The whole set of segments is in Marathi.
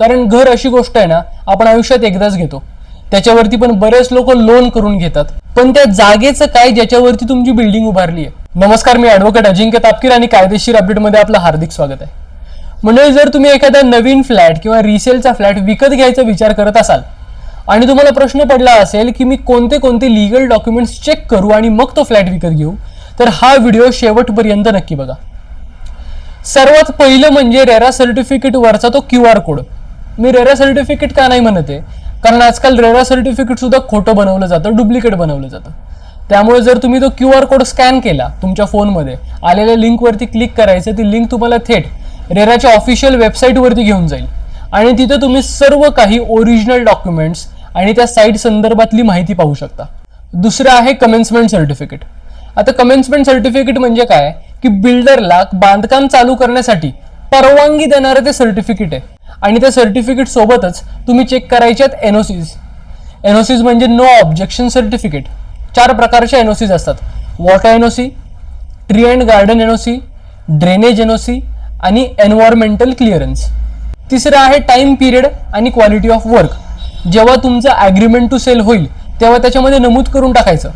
कारण घर अशी गोष्ट आहे ना आपण आयुष्यात एकदाच घेतो. त्याच्यावरती पण बरेच लोक लोन करून घेतात. पण त्या जागेचं काय ज्याच्यावरती तुमची बिल्डिंग उभारली आहे? नमस्कार मी ऍडव्होकेट अजिंक्य तापकीर आणि कायदेशीर अपडेटमध्ये आपलं हार्दिक स्वागत आहे. म्हणजे जर तुम्ही एखादा नवीन फ्लॅट किंवा रिसेलचा फ्लॅट विकत घ्यायचा विचार करत असाल आणि तुम्हाला प्रश्न पडला असेल की मी कोणते कोणते लिगल डॉक्युमेंट्स चेक करू आणि मग तो फ्लॅट विकत घेऊ तर हा व्हिडिओ शेवटपर्यंत नक्की बघा. सर्वात पहिलं म्हणजे रेरा सर्टिफिकेट वरचा तो क्यू आर कोड मी रेरा सर्टिफिकेट का नाही म्हणत आहे? कारण आजकाल रेरा सर्टिफिकेट सुद्धा खोटं बनवलं जातं डुप्लिकेट बनवलं जातं. त्यामुळे जर तुम्ही तो क्यू आर कोड स्कॅन केला तुमच्या फोनमध्ये आलेल्या लिंकवरती क्लिक करायचं ती लिंक तुम्हाला थेट रेराच्या ऑफिशियल वेबसाईटवरती घेऊन जाईल. आणि तिथं तुम्ही सर्व काही ओरिजिनल डॉक्युमेंट्स आणि त्या साईट संदर्भातली माहिती पाहू शकता. दुसरं आहे कमेन्समेंट सर्टिफिकेट आता कमेन्समेंट सर्टिफिकेट म्हणजे काय? की बिल्डरला बांधकाम चालू करण्यासाठी परवानगी देणारं ते सर्टिफिकेट आहे. आणि त्या सर्टिफिकेट सोबतच तुम्ही चेक करायच्यात एनओसीज एनओसीज म्हणजे नो ऑब्जेक्शन सर्टिफिकेट चार प्रकारच्या एनओसीज असतात. Water NOC tree and garden NOC drainage NOC आणि एन्व्हायरमेंटल क्लिअरन्स तिसरं आहे टाइम पिरियड आणि क्वालिटी ऑफ वर्क जेव्हा तुमचं ॲग्रीमेंट टू सेल होईल तेव्हा त्याच्यामध्ये नमूद करून टाकायचं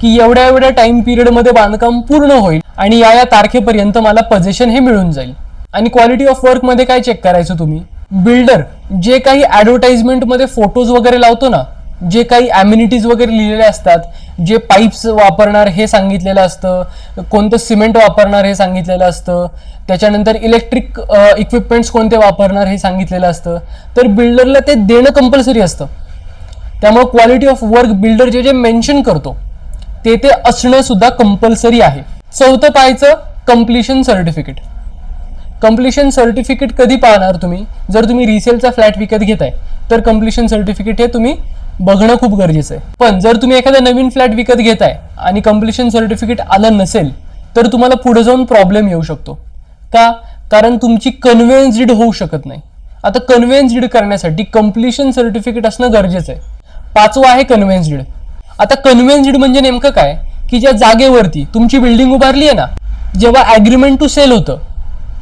की एवढ्या एवढ्या टाइम पिरियडमध्ये बांधकाम पूर्ण होईल आणि या या तारखेपर्यंत मला पजेशन हे मिळून जाईल. आणि क्वालिटी ऑफ वर्कमध्ये काय चेक करायचं तुम्ही? बिल्डर जे काही ॲडव्हर्टाइजमेंटमध्ये फोटोज वगैरे लावतो ना जे काही ॲम्युनिटीज वगैरे लिहिलेले असतात जे पाईप्स वापरणार हे सांगितलेलं असतं कोणतं सिमेंट वापरणार हे सांगितलेलं असतं त्याच्यानंतर इलेक्ट्रिक इक्विपमेंट्स कोणते वापरणार हे सांगितलेलं असतं तर बिल्डरला ते देणं कंपल्सरी असतं. त्यामुळे क्वालिटी ऑफ वर्क बिल्डर जे जे मेन्शन करतो ते ते असणं सुद्धा कंपल्सरी आहे. चौथं पाहायचं कम्प्लिशन सर्टिफिकेट कम्प्लिशन सर्टिफिकेट कधी पाहणार तुम्ही? जर तुम्ही रिसेलचा फ्लॅट विकत घेताय तर कम्प्लिशन सर्टिफिकेट हे तुम्ही बघणं खूप गरजेचं आहे. पण जर तुम्ही एखादा नवीन फ्लॅट विकत घेताय आणि कम्प्लिशन सर्टिफिकेट आलं नसेल तर तुम्हाला पुढे जाऊन प्रॉब्लेम येऊ शकतो. का? कारण तुमची कन्व्हेन्स्ड होऊ शकत नाही. आता कन्व्हेन्स्ड करण्यासाठी कम्प्लिशन सर्टिफिकेट असणं गरजेचं आहे. पाचवं आहे कन्व्हेन्स्ड आता कन्व्हेन्स्ड म्हणजे नेमकं काय? की ज्या जागेवरती तुमची बिल्डिंग उभारली आहे ना जेव्हा ॲग्रीमेंट टू सेल होतं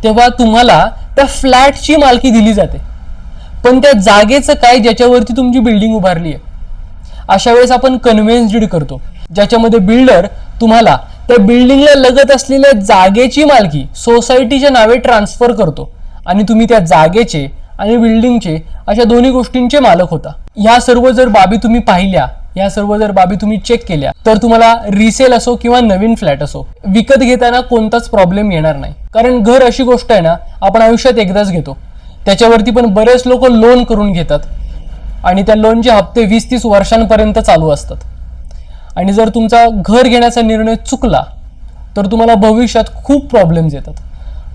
तेव्हा तुम्हाला त्या फ्लॅटची मालकी दिली जाते. पण त्या जागेचं काय ज्याच्यावरती तुमची बिल्डिंग उभारली आहे? अशा वेळेस आपण कन्व्हेन्स्ड करतो. ज्याच्यामध्ये बिल्डर तुम्हाला त्या बिल्डिंगला लगत असलेल्या जागेची मालकी सोसायटीच्या नावे ट्रान्सफर करतो. आणि तुम्ही त्या जागेचे आणि बिल्डिंगचे अशा दोन्ही गोष्टींचे मालक होता. ह्या सर्व जर बाबी तुम्ही पाहिल्या या सर्व जर बाबी तुम्ही चेक केल्या तर तुम्हाला रिसेल असो किंवा नवीन फ्लॅट असो विकत घेताना कोणताच प्रॉब्लेम येणार नाही. कारण घर अशी गोष्ट आहे ना आपण आयुष्यात एकदाच घेतो. त्याच्यावरती पण बरेच लोक लोन करून घेतात. आणि त्या लोनचे हप्ते वीस तीस वर्षांपर्यंत चालू असतात. आणि जर तुमचा घर घेण्याचा निर्णय चुकला तर तुम्हाला भविष्यात खूप प्रॉब्लेम्स येतात.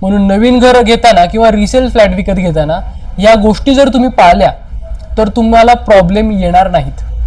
म्हणून नवीन घर घेताना किंवा रिसेल फ्लॅट विकत घेताना या गोष्टी जर तुम्ही पाळल्या तर तुम्हाला प्रॉब्लेम येणार नाहीत.